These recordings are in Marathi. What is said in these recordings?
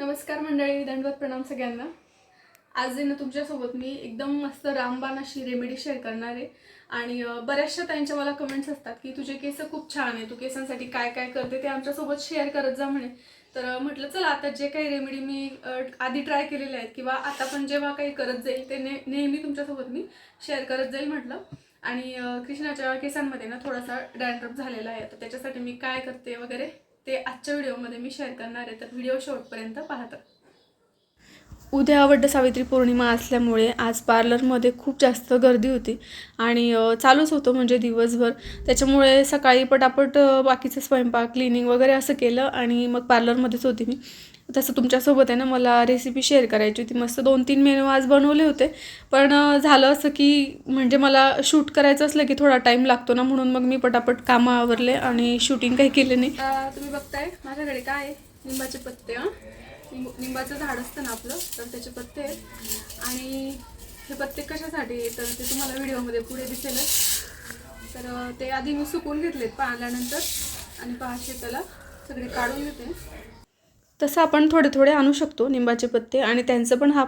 नमस्कार मंडळी दंडवत प्रणाम सगळ्यांना. आज आहे ना तुमच्यासोबत मी एकदम मस्त रामबाण अशी रेमेडी शेअर करणार आहे. आणि बऱ्याचशा त्यांच्या मला कमेंट्स असतात की तुझे केस खूप छान आहे तू केसांसाठी काय काय करते? ते आमच्यासोबत शेअर करत जा म्हणे. तर म्हटलं चला आता जे काही रेमेडी मी आधी ट्राय केलेले आहेत किंवा आता पण जेव्हा काही करत जाईल ते ने नेहमी तुमच्यासोबत मी शेअर करत जाईल म्हटलं. आणि कृष्णाच्या केसांमध्ये ना थोडासा डॅन्ड्रप झालेला आहे. तर त्याच्यासाठी मी काय करते वगैरे ते आजच्या व्हिडिओमध्ये मी शेअर करणार आहे तर व्हिडिओ शेवटपर्यंत पाहता. उद्या वड्ड सावित्री पौर्णिमा असल्यामुळे आज पार्लरमध्ये खूप जास्त गर्दी होती आणि चालूच होतं म्हणजे दिवसभर. त्याच्यामुळे सकाळी पटापट बाकीचं स्वयंपाक क्लिनिंग वगैरे असं केलं आणि मग पार्लरमध्येच होती मी. तसं तुमच्यासोबत आहे ना मला रेसिपी शेअर करायची होती. मस्त दोन तीन मेनू आज बनवले होते. पण झालं असं की म्हणजे मला शूट करायचं असलं की थोडा टाईम लागतो ना म्हणून मग मी पटापट कामं आवरले आणि शूटिंग काही केलं नाही. तुम्ही बघताय माझ्याकडे काय आहे? लिंबाचे पत्ते हां. लिंब- लिंबाचं झाड असतं ना आपलं तर त्याचे पत्ते आहेत. आणि हे पत्ते कशासाठी तर ते तुम्हाला व्हिडिओमध्ये पुढे दिसेलच. तर ते आधी मी सुकून घेतलेत पाहिल्यानंतर. आणि पहाशे त्याला सगळे काढून घेते. तसं आपण थोडे थोडे आणू शकतो निंबाचे पत्ते आणि त्यांचं पण हा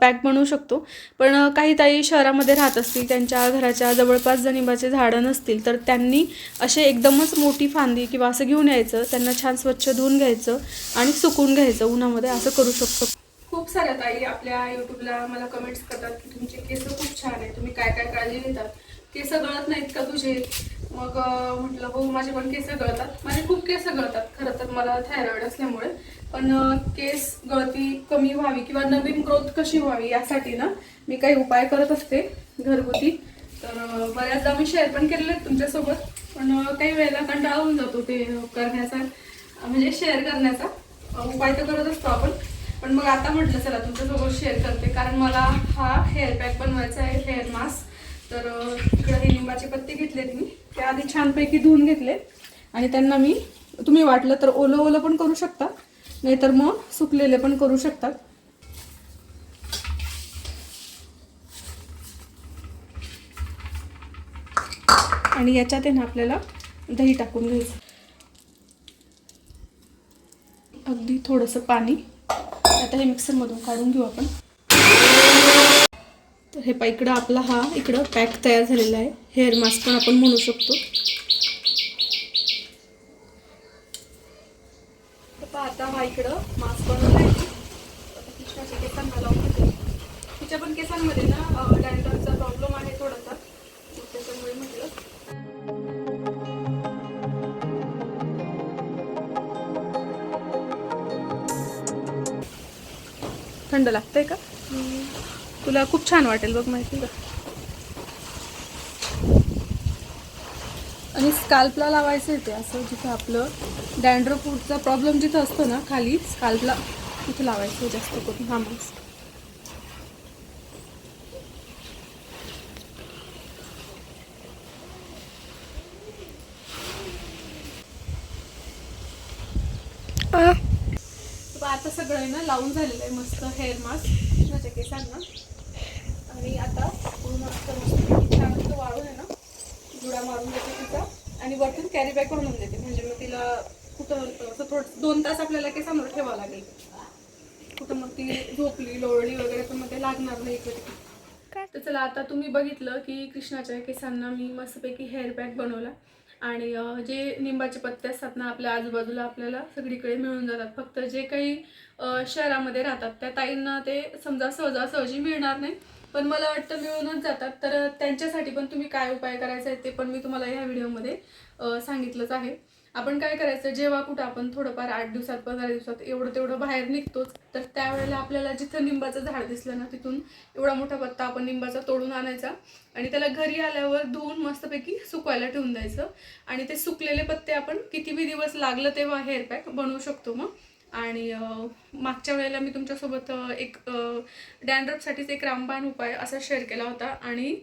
पॅक बनवू शकतो. पण काही ताई शहरामध्ये राहत असतील त्यांच्या घराच्या जवळपास जर निंबाचे झाडं नसतील तर त्यांनी असे एकदमच मोठी फांदी किंवा असं घेऊन यायचं त्यांना छान स्वच्छ धुवून घ्यायचं आणि सुकून घ्यायचं उन्हामध्ये असं करू शकतो. खूप साऱ्या ताई आपल्या यूट्यूबला मला कमेंट्स करतात की तुमचे केस खूप छान आहे तुम्ही काय काय काळजी घेतात? केस गळत नाहीत का तुझे? मग म्हटलं हो माझे पण केस गळतात. माझे खूप केस गळतात. खरं तर मला थायरॉईड असल्यामुळे. पण केस गळती कमी व्हावी किंवा नवीन ग्रोथ कशी व्हावी यासाठी ना मी काही उपाय करत असते घरगुती. तर बऱ्याचदा मी शेअर पण केलेले आहेत तुमच्यासोबत. पण काही वेळेला कंटाळा होऊन जातो ते करण्याचा म्हणजे शेअर करण्याचा. उपाय तर करत असतो आपण. पण मग आता म्हटलं चला तुमच्यासोबत शेअर करते. कारण मला हा हेअर पॅक बनवायचा आहे हेअर मास्क तर इकडे हे लिंबाचे पत्ते घेतलेत मी. ते आधी छानपैकी धुवून घेतले आणि त्यांना मी तुम्ही वाटलं तर ओलं ओलं पण करू शकता नाहीतर मग सुकलेले पण करू शकतात. आणि याच्यात आहे ना आपल्याला दही टाकून घ्यायचं. अगदी थोडंसं पाणी. आता हे मिक्सरमधून काढून घेऊ आपण. हे पा इकडं आपला हा इकडं पॅक तयार झालेला आहे. हेअर मास्क पण आपण म्हणू शकतो. आता हा इकडं मास्क बनवला आहे आता केसांना लावून घेते. तिच्या पण केसांमध्ये ना डॅन्ड्रफचा प्रॉब्लेम आहे थोडासा. त्याच्यामुळे म्हटलं. थंड लागतंय का? तुला खूप छान वाटेल बघ माहिती का? आणि स्काल्पला लावायचं आहे ते असं जिथं आपलं डॅन्ड्रफूडचा प्रॉब्लेम जिथं असतो ना खाली स्काल्पला तिथं लावायचं जास्त करून. हा मास्क आता सगळं आहे ना लावून झालेलं आहे मस्त हेअर मास्क माझ्या केसांना. आणि आता पूर्ण छान वाळून आहे ना जुडा मारून देते तिचा. आणि वरतून कॅरी बॅग बनवून देते. म्हणजे मग तिला कुठं असं थोडं दोन तास आपल्याला केसांवर ठेवावं लागेल. कुठं मग ती झोपली लोळली वगैरे पण मग ते लागणार नाही इकडे तर चला आता तुम्ही बघितलं की कृष्णाच्या केसांना मी मस्तपैकी हेअर पॅक बनवला. आणि जे निंबाचे पत्ते असतात ना आपल्या आजूबाजूला आपल्याला सगळीकडे मिळून जातात. फक्त जे काही शहरामध्ये राहतात त्या ताईंना ते समजा सहजासहजी मिळणार नाही. पण मला वाटतं मिळूनच जातात. तर त्यांच्यासाठी पण तुम्ही काय उपाय करायचा आहे ते पण मी तुम्हाला ह्या व्हिडिओमध्ये सांगितलंच आहे. आपण काय करायचं जेव्हा कुठं आपण थोडंफार आठ दिवसात पंधरा दिवसात एवढं तेवढं बाहेर निघतोच तर त्यावेळेला आपल्याला जिथं निंबाचं झाड दिसलं ना तिथून एवढा मोठा पत्ता आपण निंबाचा तोडून आणायचा आणि त्याला घरी आल्यावर धुवून मस्तपैकी सुकवायला ठेवून द्यायचं. आणि ते सुकलेले पत्ते आपण किती बी दिवस लागलं तेव्हा हेअर पॅक बनवू शकतो मग. आणि मागच्या वेळेला मी तुमच्यासोबत एक डॅन्ड्रपसाठीच एक रामबाण उपाय असा शेअर केला होता. आणि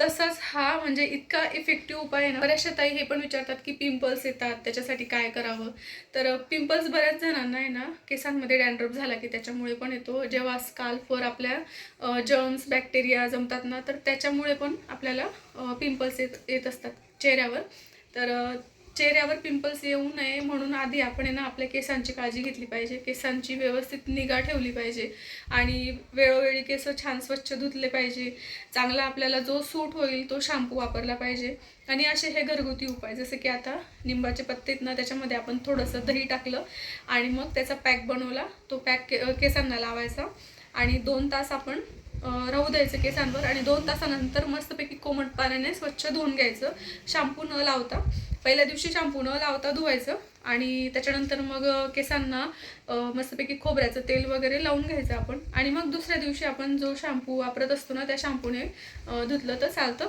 तसाच हा म्हणजे इतका इफेक्टिव्ह उपाय आहे ना बऱ्याचशा ताई हे पण विचारतात की पिंपल्स येतात त्याच्यासाठी काय करावं? तर पिंपल्स बऱ्याच जणांना आहे ना केसांमध्ये डॅन्ड्रप झाला की त्याच्यामुळे पण येतो. जेव्हा स्काल्फवर आपल्या जर्म्स बॅक्टेरिया जमतात ना तर त्याच्यामुळे पण आपल्याला पिंपल्स येत येत असतात चेहऱ्यावर. तर चेहऱ्यावर पिंपल्स येऊ नये म्हणून आधी आपण आहे ना आपल्या केसांची काळजी घेतली पाहिजे. केसांची व्यवस्थित निगा ठेवली पाहिजे आणि वेळोवेळी केस छान स्वच्छ धुतले पाहिजे. चांगला आपल्याला जो सूट होईल तो शॅम्पू वापरला पाहिजे. आणि असे हे घरगुती उपाय जसं की आता निंबाचे पत्ते ना त्याच्यामध्ये आपण थोडंसं दही टाकलं आणि मग त्याचा पॅक बनवला. तो पॅक के केसांना लावायचा आणि दोन तास आपण राहू द्यायचं केसांवर आणि दोन तासानंतर मस्तपैकी कोमट पाण्याने स्वच्छ धुवून घ्यायचं. शॅम्पू न लावता. पहिल्या दिवशी शॅम्पू न लावता धुवायचं आणि त्याच्यानंतर मग केसांना मस्तपैकी खोबऱ्याचं तेल वगैरे लावून घ्यायचं आपण. आणि मग दुसऱ्या दिवशी आपण जो शॅम्पू वापरत असतो ना त्या शॅम्पूने धुतलं तर चालतं.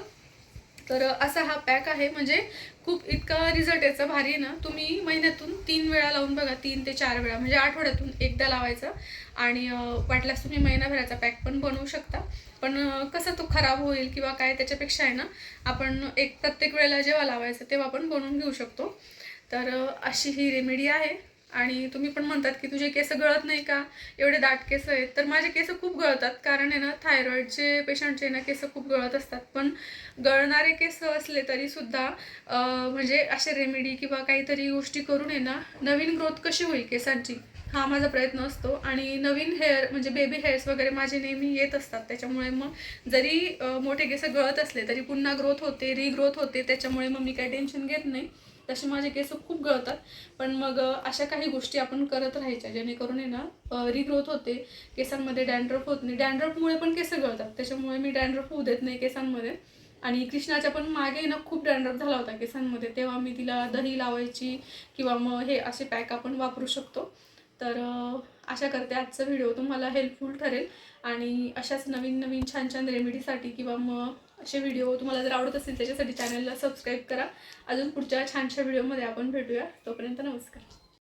तर असा हा पॅक आहे. म्हणजे खूप इतका रिझल्ट याचा भारी आहे ना. तुम्ही महिन्यातून तीन वेळा लावून बघा तीन ते चार वेळा. म्हणजे आठवड्यातून एकदा लावायचा. आणि वाटल्यास तुम्ही महिनाभराचा पॅक पण बनवू शकता. पण कसं तो खराब होईल किंवा काय त्याच्यापेक्षा आहे ना आपण एक प्रत्येक वेळेला जेव्हा लावायचं तेव्हा आपण बनवून घेऊ शकतो. तर अशी ही रेमेडी आहे. आणि तुम्ही पण म्हणतात की तुझे केस गळत नाही का? एवढे दाट केस आहेत. तर माझे केस खूप गळतात. कारण आहे ना थायरॉईडचे पेशंटचे ना केस खूप गळत असतात. पण गळणारे केस असले तरी सुद्धा म्हणजे असे रेमेडी किंवा काहीतरी गोष्टी करून आहे ना नवीन ग्रोथ कशी होईल केसांची? हा माझा प्रयत्न असतो. आणि नवीन हेअर म्हणजे बेबी हेअर्स वगैरे माझे नेहमी येत असतात. त्याच्यामुळे मग जरी मोठे केस गळत असले तरी पुन्हा ग्रोथ होते रिग्रोथ होते. त्याच्यामुळे मग मी काही टेन्शन घेत नाही. तसे माझे केस खूप गळतात. पण मग अशा काही गोष्टी आपण करत राहायच्या. जेणेकरून आहे ना रिग्रोथ होते. केसांमध्ये डॅन्ड्रफ होत नाही. डॅन्ड्रफमुळे पण केस गळतात. त्याच्यामुळे मी डॅन्ड्रफ होऊ देत नाही केसांमध्ये. आणि कृष्णाच्या पण मागे ना खूप डॅन्ड्रफ झाला होता केसांमध्ये. तेव्हा मी तिला दही लावायची किंवा मग हे असे पॅक आपण वापरू शकतो. तर आशा करते. आजचा व्हिडिओ तुम्हाला हेल्पफुल ठरेल. आणि अशाच नवीन नवीन छान छान रेमेडीसाठी किंवा मग असे व्हिडिओ तुम्हाला जर आवडत असतील त्याच्यासाठी चॅनलला सबस्क्राईब करा. अजून पुढच्या छानशा व्हिडिओमध्ये आपण भेटूया. तोपर्यंत नमस्कार.